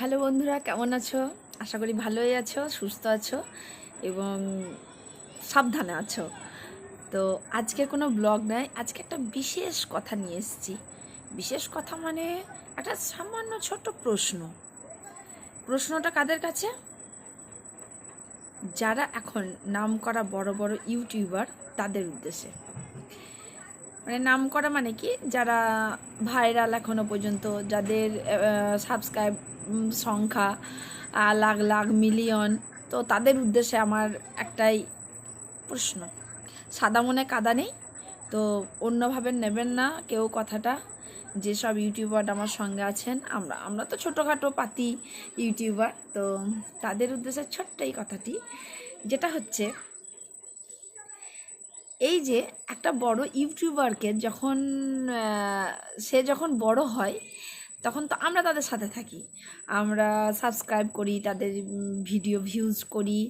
Hello বন্ধুরা, কেমন আছো? আশা করি ভালোই আছো, সুস্থ আছো এবং সাবধানে আছো। তো আজকে কোনো ব্লগ নয়, আজকে একটা বিশেষ কথা নিয়ে এসেছি। বিশেষ কথা মানে একটা সামান্য ছোট্ট প্রশ্ন। প্রশ্নটা কাদের কাছে? যারা এখন নাম করা বড় বড় ইউটিউবার, তাদের উদ্দেশ্যে। মানে নাম করা মানে কি? যারা ভাইরাল এখনও পর্যন্ত, যাদের সাবস্ক্রাইব সংখ্যা লাখ লাখ, মিলিয়ন। তো তাদের উদ্দেশ্যে আমার একটাই প্রশ্ন। সাদা মনে কাদা নেই? তো অন্যভাবে নেবেন না কেউ কথাটা। যেসব ইউটিউবার আমার সঙ্গে আছেন, আমরা আমরা তো ছোটোখাটো পাতি ইউটিউবার। তো তাদের উদ্দেশ্যে ছোট্ট এই কথাটি, যেটা হচ্ছে, এই যে একটা বড় ইউটিউবারকে যখন সে যখন বড় হয় তখন তো আমরা তাদের সাথে থাকি। আমরা সাবস্ক্রাইব করি, তাদের ভিডিও ভিউজ করি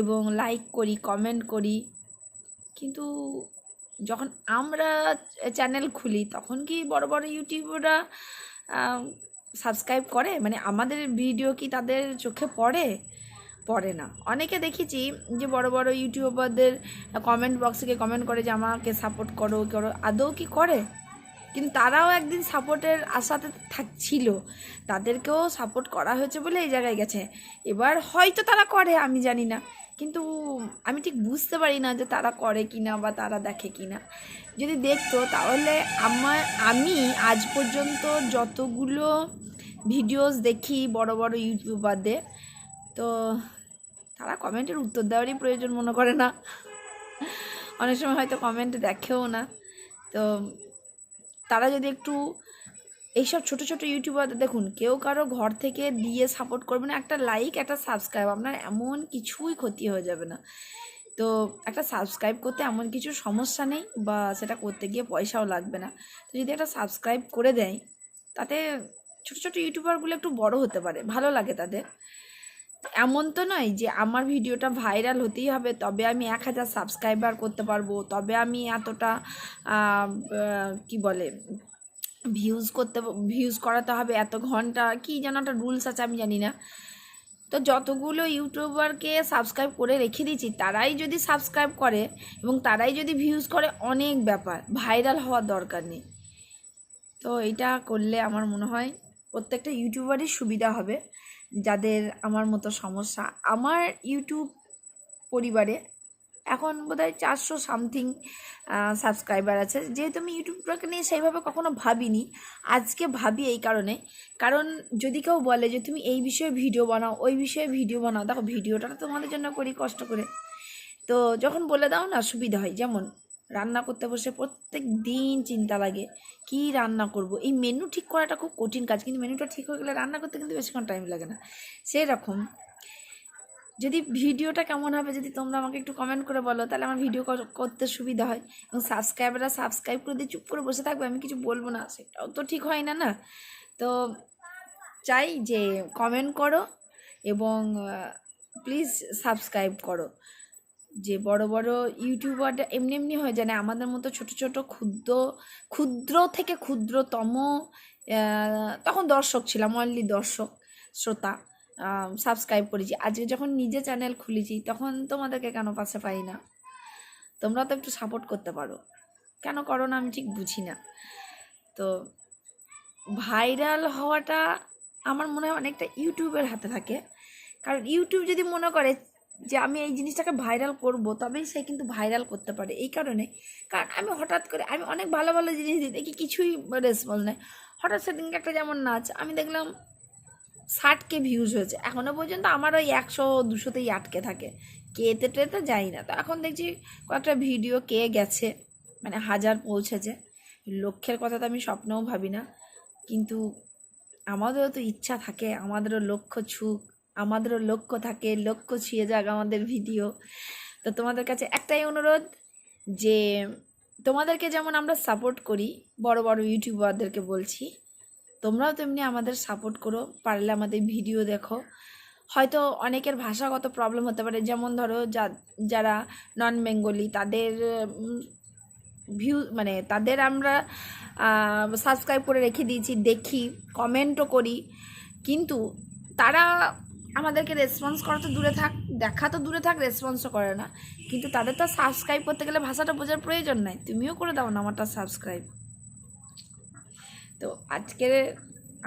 এবং লাইক করি কমেন্ট করি। কিন্তু যখন আমরা চ্যানেল খুলি, তখন কি বড় বড় ইউটিউবরা সাবস্ক্রাইব করে? মানে আমাদের ভিডিও কি তাদের চোখে পড়ে? পড়ে না। অনেকে দেখেছি যে বড় বড় ইউটিউবারদের কমেন্ট বক্সে কমেন্ট করে যে, আমাকে সাপোর্ট করো করো। আদৌ কি করে? কিন্তু তারাও একদিন সাপোর্টের আশাতে থাকছিল। তাদেরকেও সাপোর্ট করা হয়েছে বলে এই জায়গায় গেছে। এবার হয়তো তারা করে, আমি জানি না। কিন্তু আমি ঠিক বুঝতে পারি না যে তারা করে কি না বা তারা দেখে কি না যদি দেখতো, তাহলে আমার, আমি আজ পর্যন্ত যতগুলো ভিডিওস দেখি বড় বড় ইউটিউবারদের, তো তারা কমেন্টের উত্তর দেওয়ারই প্রয়োজন মনে করে না। অনেক সময় হয়তো কমেন্ট দেখেও না। তো তারা যদি একটু এইসব ছোট ছোট ইউটিউবার, দেখুন, কেউ কারও ঘর থেকে দিয়ে সাপোর্ট করবে না, একটা লাইক একটা সাবস্ক্রাইব আপনার এমন কিছুই ক্ষতি হয়ে যাবে না। তো একটা সাবস্ক্রাইব করতে এমন কিছু সমস্যা নেই বা সেটা করতে গিয়ে পয়সাও লাগবে না। তো যদি একটা সাবস্ক্রাইব করে দেয়, তাতে ছোট ছোট ইউটিউবারগুলো একটু বড় হতে পারে, ভালো লাগে তাদের। এমন তো নয় যে আমার ভিডিওটা ভাইরাল হতেই হবে, তবে আমি এক হাজার সাবস্ক্রাইবার করতে পারব, তবে আমি এতটা কি বলে ভিউজ করতে ভিউজ করাতে হবে এত ঘণ্টা, কি যেন একটা রুলস আছে আমি জানি না। তো যতগুলো ইউটিউবারকে সাবস্ক্রাইব করে রেখে দিয়েছি, তারাই যদি সাবস্ক্রাইব করে এবং তারাই যদি ভিউজ করে, অনেক ব্যাপার ভাইরাল হওয়ার দরকার নেই। তো এটা করলে আমার মনে হয় প্রত্যেকটা ইউটিউবারই সুবিধা হবে যাদের আমার মতো সমস্যা। আমার ইউটিউব পরিবারে এখন বোধহয় চারশো সামথিং সাবস্ক্রাইবার আছে। যেহেতু আমি ইউটিউবটাকে নিয়ে সেইভাবে কখনো ভাবিনি, আজকে ভাবি এই কারণে। কারণ যদি কেউ বলে যে, তুমি এই বিষয়ে ভিডিও বানাও, ওই বিষয়ে ভিডিও বানাও, দেখো ভিডিওটা তোমাদের জন্য করি কষ্ট করে। তো যখন বলে দাও না, সুবিধা হয়। যেমন রান্না করতে বসে প্রত্যেক দিন চিন্তা লাগে, কি রান্না করব? এই মেনু ঠিক করাটা খুব কঠিন কাজ, কিন্তু মেনুটা ঠিক হয়ে গেলে রান্না করতে কিন্তু বেশিক্ষণ টাইম লাগে না। সেই রকম যদি ভিডিওটা কেমন হবে, যদি তোমরা আমাকে একটু কমেন্ট করে বলো, তাহলে আমার ভিডিও করতে সুবিধা হয়। এবং সাবস্ক্রাইবাররা সাবস্ক্রাইব করে দিয়ে চুপ করে বসে থাকবে, আমি কিছু বলব না, সেটাও তো ঠিক হয় না না? তো চাই যে কমেন্ট করো এবং প্লিজ সাবস্ক্রাইব করো। যে বড় বড় ইউটিউবারটা এমনি এমনি হয়ে যায় না। আমাদের মতো ছোট ছোট ক্ষুদ্র ক্ষুদ্র থেকে ক্ষুদ্রতম তখন দর্শক ছিলাম অনলি দর্শক, শ্রোতা সাবস্ক্রাইব করেছি। আজকে যখন নিজে চ্যানেল খুলেছি, তখন তোমাদেরকে কেন পাশে পাই না? তোমরা তো একটু সাপোর্ট করতে পারো। কেন করো না আমি ঠিক বুঝি না। তো ভাইরাল হওয়াটা আমার মনে হয় অনেকটা ইউটিউবের হাতে থাকে। কারণ ইউটিউব যদি মনে করে যে আমি এই জিনিসটাকে ভাইরাল করব, তবেই সে কিন্তু ভাইরাল করতে পারে। এই কারণে, কারণ আমি হঠাৎ করে, আমি অনেক ভালো ভালো জিনিস দিই, দেখি কিছুই রেসপন্স নেই। হঠাৎ সেদিনকে একটা যেমন নাচ, আমি দেখলাম ষাটকে ভিউজ হয়েছে। এখনও পর্যন্ত আমার ওই একশো, দুশোতেই আটকে থাকে। কেতে টেতে যাই না। তো এখন দেখছি কয়েকটা ভিডিও কে গেছে মানে হাজার পৌঁছেছে। লক্ষ্যের কথা তো আমি স্বপ্নেও ভাবি না। কিন্তু আমাদেরও তো ইচ্ছা থাকে, আমাদেরও লক্ষ্য ছুক। আমাদেরও লক্ষ্য থাকে, লক্ষ্য ছুঁয়ে যাক আমাদের ভিডিও। তো তোমাদের কাছে একটাই অনুরোধ যে, তোমাদেরকে যেমন আমরা সাপোর্ট করি, বড় বড় ইউটিউবারদেরকে বলছি, তোমরাও তেমনি আমাদের সাপোর্ট করো, পারলে আমাদের ভিডিও দেখো। হয়তো অনেকের ভাষাগত প্রবলেম হতে পারে, যেমন ধরো যা, যারা নন বেঙ্গলি তাদের ভিউ মানে তাদের আমরা সাবস্ক্রাইব করে রেখে দিয়েছি, দেখি কমেন্টও করি। কিন্তু তারা আমাদেরকে রেসপন্স করা তো দূরে থাক, দেখা তো দূরে থাক রেসপন্সও করে না। কিন্তু তাদের তো সাবস্ক্রাইব করতে গেলে ভাষাটা বোঝার প্রয়োজন নাই। তুমিও করে দাও না আমারটা সাবস্ক্রাইব তো আজকের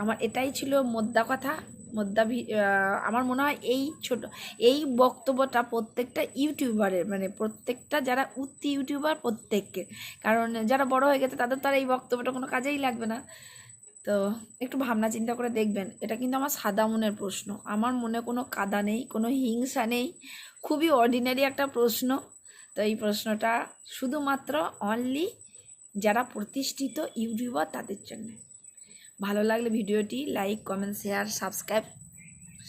আমার এটাই ছিল মোদ্দা কথা, মোদ্দা আমার মনে হয় এই ছোট, এই বক্তব্যটা প্রত্যেকটা ইউটিউবারের মানে প্রত্যেকটা যারা উত্তি ইউটিউবার প্রত্যেককে। কারণ যারা বড় হয়ে গেছে তাদের তো আর এই বক্তব্যটা কোনো কাজেই লাগবে না। তো একটু ভাবনা চিন্তা করে দেখবেন। এটা কিন্তু আমার সাদা মনের প্রশ্ন। আমার মনে কোনো কাদা নেই, কোনো হিংসা নেই। খুবই অর্ডিনারি একটা প্রশ্ন। তো এই প্রশ্নটা শুধুমাত্র অনলি যারা প্রতিষ্ঠিত ইউটিউবার তাদের জন্য। ভালো লাগলে ভিডিওটি লাইক কমেন্ট শেয়ার সাবস্ক্রাইব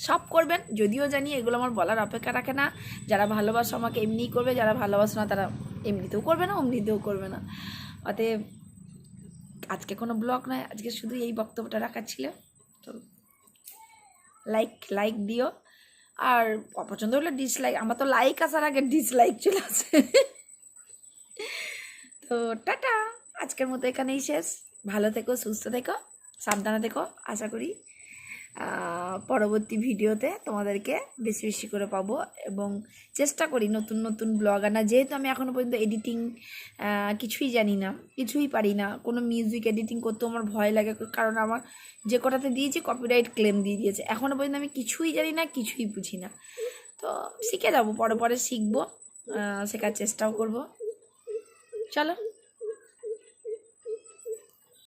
সব করবেন। যদিও জানি এগুলো আমার বলার অপেক্ষা রাখে না। যারা ভালোবাসো আমাকে এমনিই করবে, যারা ভালোবাসো না তারা এমনিতেও করবে না, অমনিতেও করবে না। অতএব আজকে কোনো ব্লগ নয়, আজকে শুধু এই বক্তব্যটা রাখা ছিল। তো লাইক লাইক দিও। আর অপছন্দ হলে ডিসলাইক আমার তো লাইক আসার আগে ডিসলাইক চলে আসে। তো টাটা, আজকের মতো এখানেই শেষ। ভালো থেকো, সুস্থ থেকো, সাবধানে থেকো, আশা করি পরবর্তী ভিডিওতে তোমাদেরকে বেশি বেশি করে পাবো এবং চেষ্টা করি নতুন নতুন ব্লগ আনা। যেহেতু আমি এখনও পর্যন্ত এডিটিং কিছুই জানি না, কিছুই পারি না। কোনো মিউজিক এডিটিং করতেও আমার ভয় লাগে, কারণ আমার যে কটাতে দিয়েছি কপিরাইট ক্লেম দিয়ে দিয়েছে। এখনও পর্যন্ত আমি কিছুই জানি না, কিছুই বুঝি না। তো শিখে যাব, পরে পরে শিখব শেখার চেষ্টাও করব। চলো।